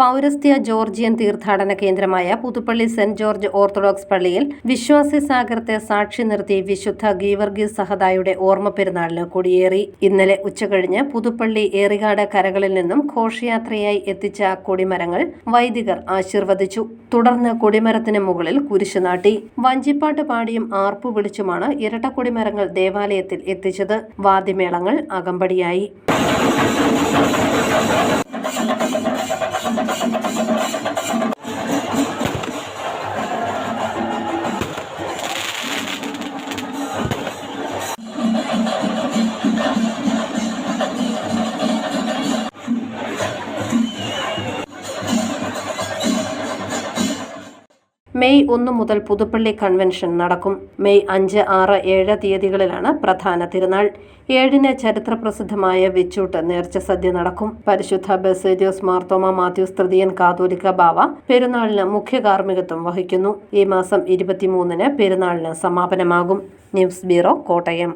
പൗരസ്ത്യ ജോർജിയൻ തീർത്ഥാടന കേന്ദ്രമായ പുതുപ്പള്ളി സെന്റ് ജോർജ് ഓർത്തഡോക്സ് പള്ളിയിൽ വിശ്വാസി സാഗരത്തെ സാക്ഷി നിർത്തി വിശുദ്ധ ഗീവർഗീസ് സഹദായുടെ ഓർമ്മ പെരുന്നാളിന് കൊടിയേറി. ഇന്നലെ ഉച്ചകഴിഞ്ഞ് പുതുപ്പള്ളി ഏറികാട് കരകളിൽ നിന്നും ഘോഷയാത്രയായി എത്തിച്ച കൊടിമരങ്ങൾ വൈദികർ ആശീർവദിച്ചു. തുടർന്ന് കൊടിമരത്തിന് മുകളിൽ കുരിശു നാട്ടി. വഞ്ചിപ്പാട്ട് പാടിയും ആർപ്പു വിളിച്ചുമാണ് ഇരട്ട കൊടിമരങ്ങൾ ദേവാലയത്തിൽ എത്തിച്ചത്. വാദ്യമേളങ്ങൾ അകമ്പടിയായി. മെയ് ഒന്ന് മുതൽ പുതുപ്പള്ളി കൺവെൻഷൻ നടക്കും. മെയ് അഞ്ച് ആറ് ഏഴ് തീയതികളിലാണ് പ്രധാന തിരുനാൾ. ഏഴിന് ചരിത്രപ്രസിദ്ധമായ വെച്ചൂട്ട് നേർച്ച സദ്യ നടക്കും. പരിശുദ്ധ ബസേജോസ് മാർത്തോമ മാത്യൂസ് തൃതീയൻ കാതോലിക്ക ബാവ പെരുന്നാളിന് മുഖ്യ കാർമ്മികത്വം വഹിക്കുന്നു. ഈ മാസം ഇരുപത്തിമൂന്നിന് പെരുന്നാളിന് സമാപനമാകും. News bureau Kottayam.